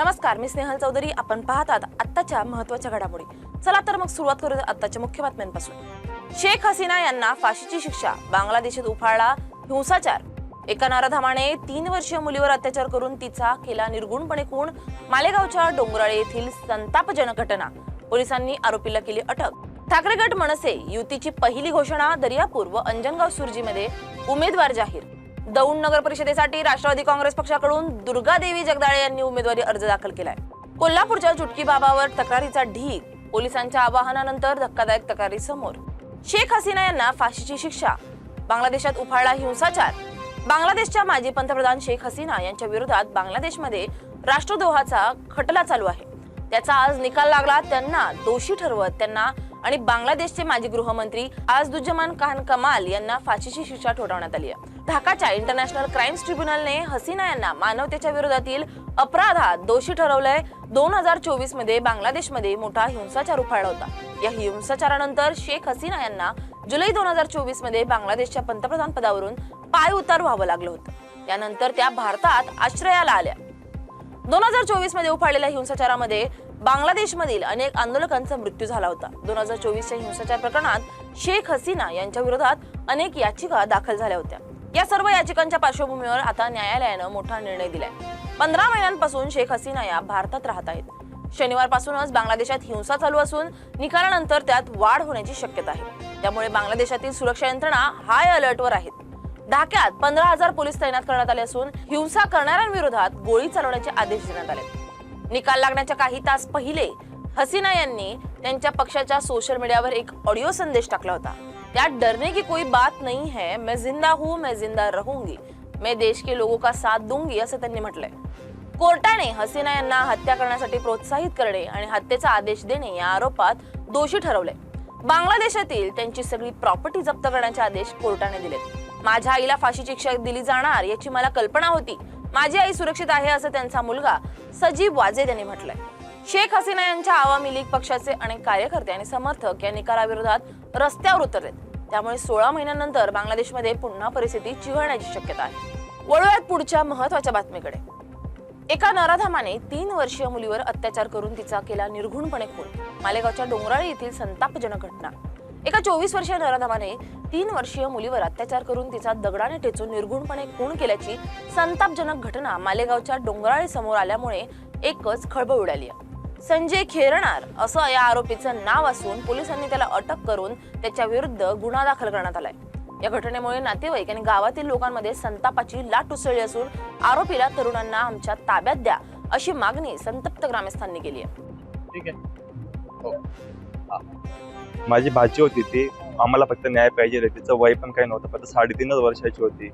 नमस्कार मी स्नेहल चौधरी. आपण पाहतात आत्ताच्या महत्त्वाच्या घडामोडी. चला तर मग सुरुवात करूया आत्ताच्या मुख्य बातम्यांपासून. शेख हसीना यांना फाशीची शिक्षा. बांगलादेशात उफाळला हिंसाचार. एका नराधामाने तीन वर्षीय मुलीवर अत्याचार करून तिचा केला निर्गुणपणे खून. मालेगावच्या डोंगराळे येथील संतापजनक घटना. पोलिसांनी आरोपीला केली अटक. ठाकरे गट मनसे युतीची पहिली घोषणा दर्यापूर व अंजनगाव सुरजीमध्ये उमेदवार जाहीर. दौंड नगर परिषदेसाठी राष्ट्रवादी काँग्रेस पक्षाकडून दुर्गादेवी जगदाळे यांनी उमेदवारी अर्ज दाखल केलाय. कोल्हापूरच्या चुटकी बाबावर तक्रारीचा ढीग पोलिसांच्या आवाहनानंतर धक्कादायक तक्रारी समोर. शेख हसीना यांना फाशीची शिक्षा बांगलादेशात उफाळला हिंसाचार. बांगलादेशच्या माजी पंतप्रधान शेख हसीना यांच्या विरोधात बांगलादेशमध्ये राष्ट्रद्रोहाचा खटला चालू आहे. त्याचा आज निकाल लागला त्यांना दोषी ठरवत त्यांना आणि बांगलादेशचे माजी गृहमंत्री आजदुज्जमान खान कमाल यांना फाशीची शिक्षा ठोठावण्यात आली आहे. ढाकाच्या इंटरनॅशनल क्राईम्स ट्रिब्युनलने हसीना यांना मानवतेच्या विरोधातील अपराधात दोषी ठरवलंय. दोन हजार चोवीसमध्ये बांगलादेशमध्ये मोठा हिंसाचार उफाळला होता. या हिंसाचारानंतर शेख हसीना यांना जुलै दोन हजार चोवीसमध्ये बांगलादेशच्या पंतप्रधान पदावरून पाय उतार व्हावं लागलं होतं. त्यानंतर त्या भारतात आश्रयाला आल्या. दोन हजार चोवीसमध्ये उफाळलेल्या हिंसाचारामध्ये बांगलादेशमधील अनेक आंदोलकांचा मृत्यू झाला होता. दोन हजार चोवीसच्या हिंसाचार प्रकरणात शेख हसीना यांच्या विरोधात अनेक याचिका दाखल झाल्या होत्या. या सर्व याचिकांच्या पार्श्वभूमीवर आता न्यायालयानं मोठा निर्णय दिलाय. पंधरा महिन्यांपासून शेख हसीना या भारतात राहत आहेत. शनिवारपासूनच बांगलादेशात हिंसा चालू असून निकालानंतर त्यात वाढ होण्याची शक्यता आहे. त्यामुळे बांगलादेशातील सुरक्षा यंत्रणा हाय अलर्टवर आहेत. ढाक्यात पंधरा हजार पोलीस तैनात करण्यात आले असून हिंसा करणाऱ्यांविरोधात गोळी चालवण्याचे आदेश देण्यात आले. निकाल लागण्याच्या काही तास पहिले हसीना यांनी त्यांच्या पक्षाच्या सोशल मीडियावर एक ऑडिओ संदेश टाकला होता. त्यात डरने की कोई बात नाही है। मैं जिंदा हूं मैं जिंदा रहूंगी। मैं देश के लोगों का साथ दूंगी असं त्यांनी म्हटलंय. कोर्टाने हसीना यांना हत्या करण्यासाठी प्रोत्साहित करणे आणि हत्येचा आदेश देणे या आरोपात दोषी ठरवले बांगलादेशातील त्यांची सगळी प्रॉपर्टी जप्त करण्याचे आदेश कोर्टाने दिले माझ्या आईला फाशीची शिक्षा दिली जाणार याची मला कल्पना होती. माझी आई सुरक्षित आहे असं त्यांचा मुलगा सजीव वाजेद यांनी म्हटलंय. शेख हसीना यांच्या आवामी लीग पक्षाचे अनेक कार्यकर्ते आणि समर्थक या निकालाविरोधात रस्त्यावर उतरलेत. त्यामुळे सोळा महिन्यानंतर बांगलादेशमध्ये पुन्हा परिस्थिती चिघळण्याची शक्यता आहे. वळूयात पुढच्या महत्त्वाच्या बातमीकडे. एका नराधामाने तीन वर्षीय मुलीवर अत्याचार करून तिचा केला निर्घुणपणे खून. मालेगावच्या डोंगराळी येथील संतापजनक घटना. एका चोवीस वर्षीय नराधामाने तीन वर्षीय मुलीवर अत्याचार करून तिचा दगडाने टेचून निर्घुणपणे खून केल्याची संतापजनक घटना मालेगावच्या डोंगराळी समोर आल्यामुळे एकच खळबळ उडाली आहे. संजय खेरणार असं या आरोपीचं नाव असून पोलिसांनी त्याला अटक करून त्याच्या विरुद्ध गुन्हा दाखल करण्यात आलाय. या घटनेमुळे नातेवाईक आणि गावातील लोकांमध्ये संतापाची लाट उसळली असून आरोपीला तरुणांना आमच्या ताब्यात द्या अशी मागणी संतप्त ग्रामस्थांनी केली आहे. ठीक आहे. हो. माझी भाची होती ती. आम्हाला फक्त न्याय पाहिजे तिचं वय पण काही नव्हतं. फक्त साडेतीनच वर्षाची होती.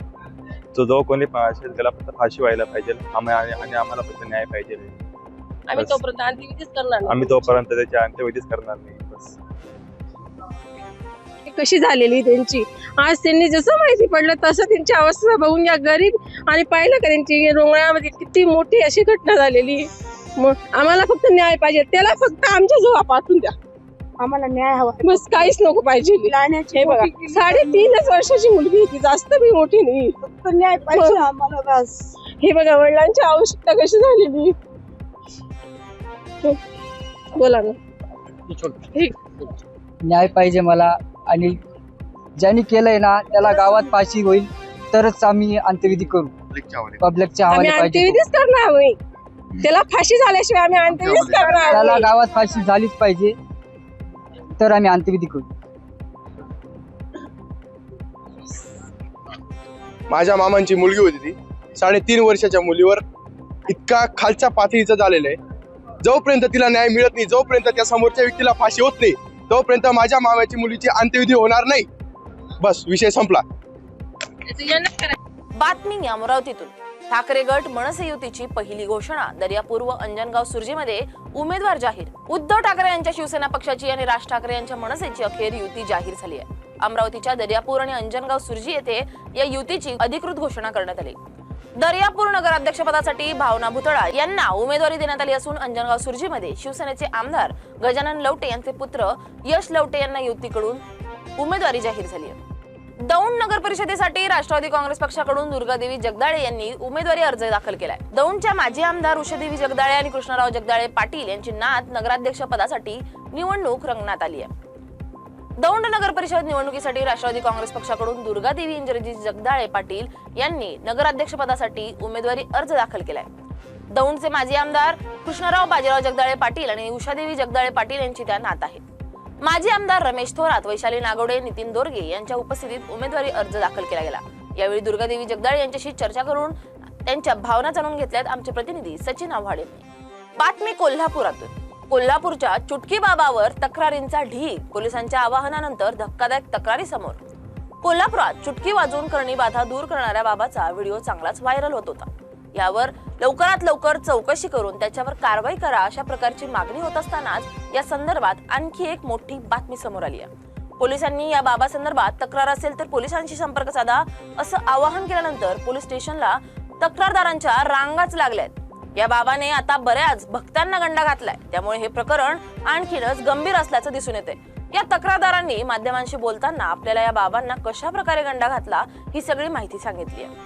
तो जो कोणी असेल त्याला फक्त फाशी व्हायला पाहिजे. आणि आम्हाला फक्त न्याय पाहिजे. आम्ही. तोपर्यंत अंत्यविधीच करणार नाही. आम्ही तोपर्यंत त्याची अंत्यविधीच करणार नाही. बस. कशी झालेली त्यांची? आज त्यांनी जसं माहिती पडलं तसं त्यांची अवस्था बघून या गरीब आणि पाहिलं का त्यांची रोंगळ्यामध्ये किती मोठी अशी घटना झालेली? मग आम्हाला फक्त न्याय पाहिजे. त्याला फक्त आमच्या जवळ पाठवून द्या. आम्हाला न्याय हवा. बस काहीच नको पाहिजे. हे बघा साडेतीनच वर्षाची मुलगी होती. जास्त बी मोठी नाही. फक्त न्याय पाहिजे आम्हाला बस. हे बघा वडिलांची आवश्यकता कशी झालेली? बोला ना. न्याय पाहिजे मला. आणि ज्यांनी केलंय ना त्याला गावात फाशी होईल तरच आम्ही अंत्यविधी करू. पब्लिकच्या आम्ही हवाले पाहिजे अंत्यविधीच करणार आम्ही. त्याला फाशी झाल्याशिवाय आम्ही अंत्यविधीच करणार त्याला. गावात फाशी झालीच पाहिजे तर आम्ही अंत्यविधी करू. माझ्या मामांची मुलगी होती ती. साडेतीन वर्षाच्या मुलीवर इतका खालच्या पातळीचं झालेलं आहे. जोपर्यंत तिला न्याय मिळत नाही जोपर्यंत त्या समोरच्या व्यक्तीला फाशी होत नाही तोपर्यंत माझ्या मामाची मुलीची अंत्यविधी होणार नाही. बस विषय संपला. बातमी अमरावतीतून ठाकरे गट मनसे युतीची पहिली घोषणा. दर्यापूर व अंजनगाव सुरजीमध्ये उमेदवार जाहीर. उद्धव ठाकरे यांच्या शिवसेना पक्षाची आणि राज ठाकरे यांच्या मनसेची अखेर युती जाहीर झाली आहे. अमरावतीच्या दर्यापूर आणि अंजनगाव सुरजी येथे या युतीची अधिकृत घोषणा करण्यात आली. दर्यापूर नगराध्यक्षपदासाठी भावना भुतळा यांना उमेदवारी देण्यात आली असून अंजनगाव सुरजीमध्ये शिवसेनेचे आमदार गजानन लवटे यांचे पुत्र यश लवटे यांना युतीकडून उमेदवारी जाहीर झाली आहे. दौंड नगर परिषदेसाठी राष्ट्रवादी काँग्रेस पक्षाकडून दुर्गादेवी जगदाळे यांनी उमेदवारी अर्ज दाखल केलाय. दौंडच्या माजी आमदार उषादेवी जगदाळे आणि कृष्णराव जगदाळे पाटील यांची नात नगराध्यक्ष पदासाठी निवडणूक रंगण्यात आली आहे. दौंड नगर परिषद निवडणुकीसाठी राष्ट्रवादी काँग्रेस पक्षाकडून दुर्गादेवी इंद्रजी जगदाळे पाटील यांनी नगराध्यक्षपदासाठी उमेदवारी अर्ज दाखल केलाय. दौंडचे माजी आमदार कृष्णराव बाजीराव जगदाळे पाटील आणि उषादेवी जगदाळे पाटील यांची त्या नात आहे. माजी आमदार रमेश थोरात वैशाली नागोडे नितीन दोरगे यांच्या उपस्थितीत उमेदवारी अर्ज दाखल केला गेला. यावेळी दुर्गादेवी जगदाळे यांच्याशी चर्चा करून त्यांच्या भावना जाणून घेतल्यात आमचे प्रतिनिधी सचिन आव्हाड यांनी. बातमी कोल्हापुरातून. कोल्हापूरच्या चुटकी बाबावर तक्रारींचा ढीग पोलिसांच्या आवाहनानंतर धक्कादायक तक्रारी समोर. कोल्हापुरात चुटकी वाजवून करणी बाधा दूर करणाऱ्या बाबाचा व्हिडिओ चांगलाच व्हायरल होत होता. यावर लवकरात लवकर चौकशी करून त्याच्यावर कारवाई करा अशा प्रकारची मागणी होत असतानाच या संदर्भात आणखी एक मोठी बातमी समोर आली आहे. पोलिसांनी या बाबा संदर्भात तक्रार असेल तर पोलिसांशी संपर्क साधा असं आवाहन केल्यानंतर पोलीस स्टेशनला तक्रारदारांच्या रांगाच लागल्यात. या बाबाने आता बऱ्याच भक्तांना गंडा घातलाय. त्यामुळे हे प्रकरण आणखीनच गंभीर असल्याचं दिसून येते या तक्रारदारांनी माध्यमांशी बोलताना आपल्याला या बाबांना कशा प्रकारे गंडा घातला ही सगळी माहिती सांगितली आहे